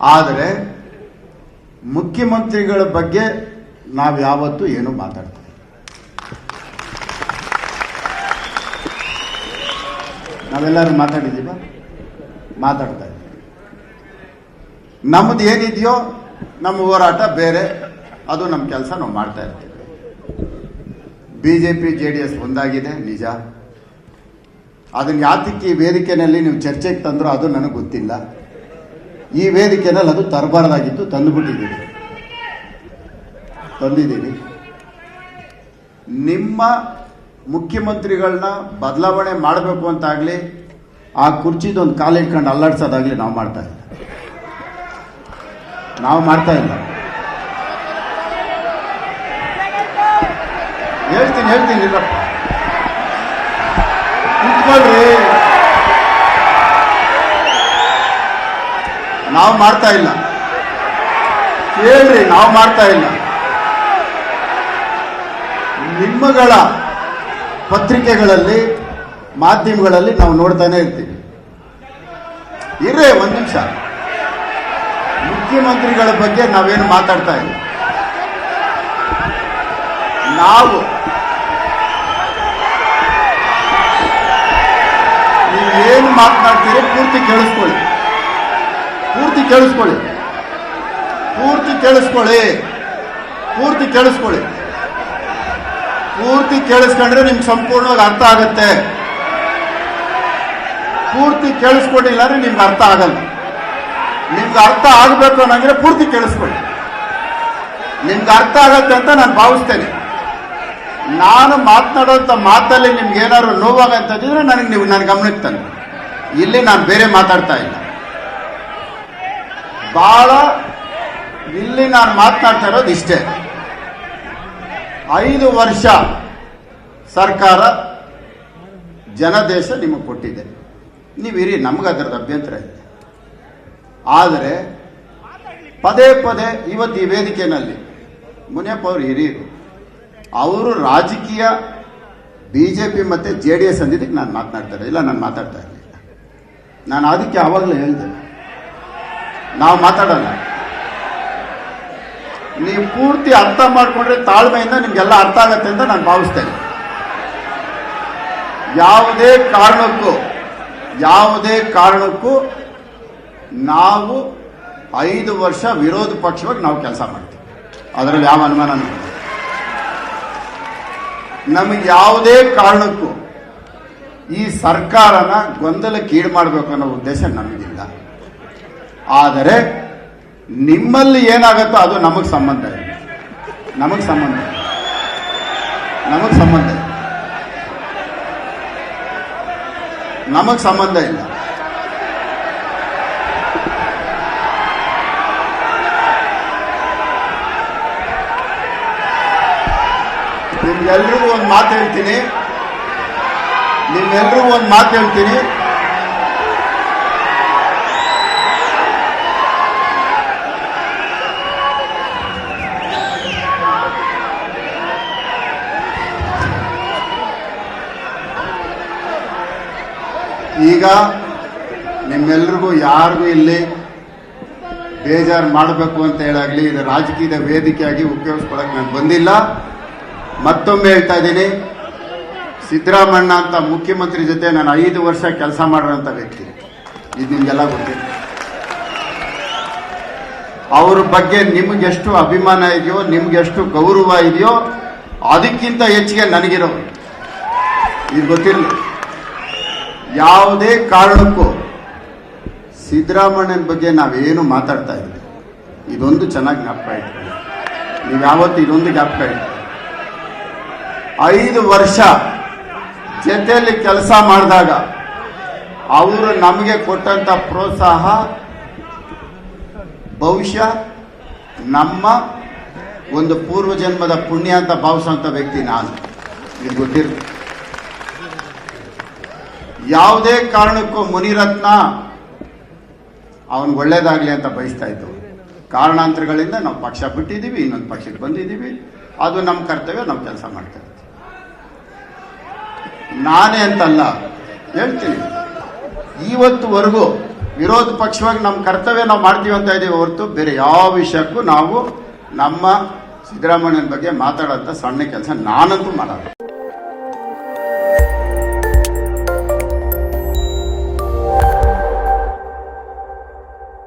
ಆದರೆ ಮುಖ್ಯಮಂತ್ರಿಗಳ ಬಗ್ಗೆ ನಾವು ಯಾವತ್ತೂ ಏನು ಮಾತಾಡ್ತೀವಿ. ನಾವೆಲ್ಲರೂ ಮಾತಾಡಿದ್ದೀವ? ಮಾತಾಡ್ತಾ ಇದ್ದೀವಿ. ನಮ್ಮದು ಏನಿದೆಯೋ ನಮ್ಮ ಹೋರಾಟ ಬೇರೆ, ಅದು ನಮ್ಮ ಕೆಲಸ ನಾವು ಮಾಡ್ತಾ ಇರ್ತೀವಿ. ಬಿ ಜೆ ಡಿ ಎಸ್ ಒಂದಾಗಿದೆ, ನಿಜ. ಅದನ್ನ ಯಾತಕ್ಕೆ ವೇದಿಕೆಯಲ್ಲಿ ನೀವು ಚರ್ಚೆಗೆ ತಂದ್ರೋ ಅದು ನನಗೆ ಗೊತ್ತಿಲ್ಲ. ಈ ವೇದಿಕೆನಲ್ಲಿ ಅದು ತರಬಾರದಾಗಿತ್ತು ತಂದುಬಿಟ್ಟಿದ್ದೀವಿ ತಂದಿದ್ದೀವಿ ನಿಮ್ಮ ಮುಖ್ಯಮಂತ್ರಿಗಳನ್ನ ಬದಲಾವಣೆ ಮಾಡಬೇಕು ಅಂತಾಗಲಿ, ಆ ಕುರ್ಚಿದೊಂದು ಕಾಲು ಇಟ್ಕೊಂಡು ಅಲ್ಲಾಡ್ಸೋದಾಗಲಿ ನಾವು ಮಾಡ್ತಾ ಇಲ್ಲ. ನಾವು ಮಾಡ್ತಾ ಇಲ್ಲ. ಹೇಳ್ತೀನಿ ಹೇಳ್ತೀನಿ, ಇಲ್ಲಪ್ಪ. ಕುತ್ಕೊಳ್ರಿ. ನಾವು ಮಾಡ್ತಾ ಇಲ್ಲ. ಕೇಳ್ರಿ, ನಾವು ಮಾಡ್ತಾ ಇಲ್ಲ. ನಿಮ್ಮಗಳ ಪತ್ರಿಕೆಗಳಲ್ಲಿ, ಮಾಧ್ಯಮಗಳಲ್ಲಿ ನಾವು ನೋಡ್ತಾನೆ ಇರ್ತೀವಿ. ಇರೇ ಒಂದು ನಿಮಿಷ. ಮುಖ್ಯಮಂತ್ರಿಗಳ ಬಗ್ಗೆ ನಾವೇನು ಮಾತಾಡ್ತಾ ಇಲ್ಲ. ನಾವು ಏನು ಮಾತನಾಡ್ತೀರಿ, ಪೂರ್ತಿ ಕೇಳಿಸ್ಕೊಳ್ಳಿ. ಪೂರ್ತಿ ಕೇಳಿಸ್ಕೊಳ್ಳಿ. ಪೂರ್ತಿ ಕೇಳಿಸ್ಕೊಳ್ಳಿ. ಪೂರ್ತಿ ಕೇಳಿಸ್ಕೊಳ್ಳಿ. ಪೂರ್ತಿ ಕೇಳಿಸ್ಕೊಂಡ್ರೆ ನಿಮ್ಗೆ ಸಂಪೂರ್ಣವಾಗಿ ಅರ್ಥ ಆಗುತ್ತೆ. ಪೂರ್ತಿ ಕೇಳಿಸ್ಕೊಂಡಿಲ್ಲ ಅಂದ್ರೆ ನಿಮ್ಗೆ ಅರ್ಥ ಆಗಲ್ಲ. ನಿಮ್ಗೆ ಅರ್ಥ ಆಗಬೇಕು ಅನ್ನಂದ್ರೆ ಪೂರ್ತಿ ಕೇಳಿಸ್ಕೊಳ್ಳಿ. ನಿಮ್ಗೆ ಅರ್ಥ ಆಗತ್ತೆ ಅಂತ ನಾನು ಭಾವಿಸ್ತೇನೆ. ನಾನು ಮಾತನಾಡುವಂಥ ಮಾತಲ್ಲಿ ನಿಮ್ಗೆ ಏನಾದ್ರು ನೋವಾಗಂತಂದಿದ್ರೆ ನನಗೆ ನೀವು ನನ್ನ ಗಮನಕ್ಕೆ ತಂದು ಇಲ್ಲಿ ನಾನು ಬೇರೆ ಮಾತಾಡ್ತಾ ಇಲ್ಲ. ಬಹಳ ಇಲ್ಲಿ ನಾನು ಮಾತನಾಡ್ತಾ ಇರೋದು ಇಷ್ಟೇ. ಐದು ವರ್ಷ ಸರ್ಕಾರ ಜನದೇಶ ನಿಮಗೆ ಕೊಟ್ಟಿದೆ. ನೀವಿರಿ ನಮ್ಗೆ ಅದರದ ಅಭ್ಯಂತರ ಇದೆ. ಆದರೆ ಪದೇ ಪದೇ ಇವತ್ತು ಈ ವೇದಿಕೆಯಲ್ಲಿ ಮುನಿಯಪ್ಪ ಅವರು ಹಿರಿಯರು, ಅವರು ರಾಜಕೀಯ ಬಿ ಜೆ ಪಿ ಮತ್ತು ಜೆ ಡಿ ಎಸ್ ಅಂದಿದ್ದಕ್ಕೆ ನಾನು ಮಾತನಾಡ್ತಾರೆ ಇಲ್ಲ, ನಾನು ಮಾತಾಡ್ತಾ ಇರಲಿಲ್ಲ. ನಾನು ಅದಕ್ಕೆ ಆವಾಗಲೇ ಹೇಳಿದೆ. ನಾವು ಮಾತಾಡೋಣ. ನೀವು ಪೂರ್ತಿ ಅರ್ಥ ಮಾಡಿಕೊಂಡ್ರೆ ತಾಳ್ಮೆಯಿಂದ ನಿಮ್ಗೆಲ್ಲ ಅರ್ಥ ಆಗತ್ತೆ ಅಂತ ನಾನು ಭಾವಿಸ್ತೇನೆ. ಯಾವುದೇ ಕಾರಣಕ್ಕೂ ಯಾವುದೇ ಕಾರಣಕ್ಕೂ ನಾವು ಐದು ವರ್ಷ ವಿರೋಧ ಪಕ್ಷವಾಗಿ ನಾವು ಕೆಲಸ ಮಾಡ್ತೀವಿ. ಅದರಲ್ಲಿ ಯಾವ ಅನುಮಾನ. ನಮಗೆ ಯಾವುದೇ ಕಾರಣಕ್ಕೂ ಈ ಸರ್ಕಾರನ ಗೊಂದಲಕ್ಕೀಡು ಮಾಡಬೇಕು ಅನ್ನೋ ಉದ್ದೇಶ ನಮಗಿಲ್ಲ. ಆದರೆ ನಿಮ್ಮಲ್ಲಿ ಏನಾಗುತ್ತೋ ಅದು ನಮಗೆ ಸಂಬಂಧ ಇಲ್ಲ ನಮಗೆ ಸಂಬಂಧ ನಮಗೆ ಸಂಬಂಧ ಇಲ್ಲ. ನಮಗೆ ಸಂಬಂಧ ಇಲ್ಲ. ನಿಮ್ಗೆಲ್ರಿಗೂ ಒಂದು ಮಾತು ಹೇಳ್ತೀನಿ. ನಿಮ್ಗೆಲ್ರಿಗೂ ಒಂದು ಮಾತು ಹೇಳ್ತೀನಿ. ಈಗ ನಿಮ್ಮೆಲ್ರಿಗೂ ಯಾರಿಗೂ ಇಲ್ಲಿ ಬೇಜಾರು ಮಾಡಬೇಕು ಅಂತ ಹೇಳಾಗ್ಲಿ, ಇದು ರಾಜಕೀಯದ ವೇದಿಕೆಯಾಗಿ ಉಪಯೋಗಿಸ್ಕೊಳಕ್ಕೆ ನಾನು ಬಂದಿಲ್ಲ. ಮತ್ತೊಮ್ಮೆ ಹೇಳ್ತಾ ಇದ್ದೀನಿ, ಸಿದ್ದರಾಮಣ್ಣ ಅಂತ ಮುಖ್ಯಮಂತ್ರಿ ಜೊತೆ ನಾನು ಐದು ವರ್ಷ ಕೆಲಸ ಮಾಡಿರೋಂಥ ವ್ಯಕ್ತಿ. ಇದು ನಿಮಗೆಲ್ಲ ಗೊತ್ತಿದೆ ಅವ್ರ ಬಗ್ಗೆ ನಿಮಗೆಷ್ಟು ಅಭಿಮಾನ ಇದೆಯೋ ನಿಮ್ಗೆಷ್ಟು ಗೌರವ ಇದೆಯೋ, ಅದಕ್ಕಿಂತ ಹೆಚ್ಚಿಗೆ ನನಗಿರೋ ಇದು ಗೊತ್ತಿರಲಿ. ಯಾವುದೇ ಕಾರಣಕ್ಕೂ ಸಿದ್ದರಾಮಣ್ಣನ ಬಗ್ಗೆ ನಾವೇನು ಮಾತಾಡ್ತಾ ಇದ್ದೀವಿ ಇದೊಂದು ಚೆನ್ನಾಗಿ ಜ್ಞಾಪಕ ಇಟ್ಕೊಳ್ಳಿ ನೀವು ಯಾವತ್ತು ಇದೊಂದು ಜ್ಞಾಪಕ ಇಟ್ಕೊಳ್ಳಿ ಐದು ವರ್ಷ ಜೊತೆಯಲ್ಲಿ ಕೆಲಸ ಮಾಡಿದಾಗ ಅವರು ನಮಗೆ ಕೊಟ್ಟಂತ ಪ್ರೋತ್ಸಾಹ ಬಹುಶಃ ನಮ್ಮ ಒಂದು ಪೂರ್ವ ಜನ್ಮದ ಪುಣ್ಯ ಅಂತ ಭಾವಿಸುವಂಥ ವ್ಯಕ್ತಿ ನಾನು. ಇದು ಗೊತ್ತಿರುತ್ತೆ. ಯಾವುದೇ ಕಾರಣಕ್ಕೂ ಮುನಿರತ್ನ ಅವನ್ ಒಳ್ಳೇದಾಗ್ಲಿ ಅಂತ ಬಯಸ್ತಾ ಇದ್ದವು. ಕಾರಣಾಂತರಗಳಿಂದ ನಾವು ಪಕ್ಷ ಬಿಟ್ಟಿದ್ದೀವಿ, ಇನ್ನೊಂದು ಪಕ್ಷಕ್ಕೆ ಬಂದಿದ್ದೀವಿ. ಅದು ನಮ್ಮ ಕರ್ತವ್ಯ, ನಾವು ಕೆಲಸ ಮಾಡ್ತಾ ಇದ್ದೀವಿ ನಾನೇ ಅಂತಲ್ಲ, ಹೇಳ್ತೀನಿ. ಇವತ್ತುವರೆಗೂ ವಿರೋಧ ಪಕ್ಷವಾಗಿ ನಮ್ಮ ಕರ್ತವ್ಯ ನಾವು ಮಾಡ್ತೀವಿ ಅಂತ ಇದ್ದೀವಿ ಹೊರತು ಬೇರೆ ಯಾವ ವಿಷಯಕ್ಕೂ ನಾವು ನಮ್ಮ ಸಿದ್ದರಾಮಯ್ಯನ ಬಗ್ಗೆ ಮಾತಾಡೋಂಥ ಸಣ್ಣ ಕೆಲಸ ನಾನಂತೂ ಮಾಡಲ್ಲ.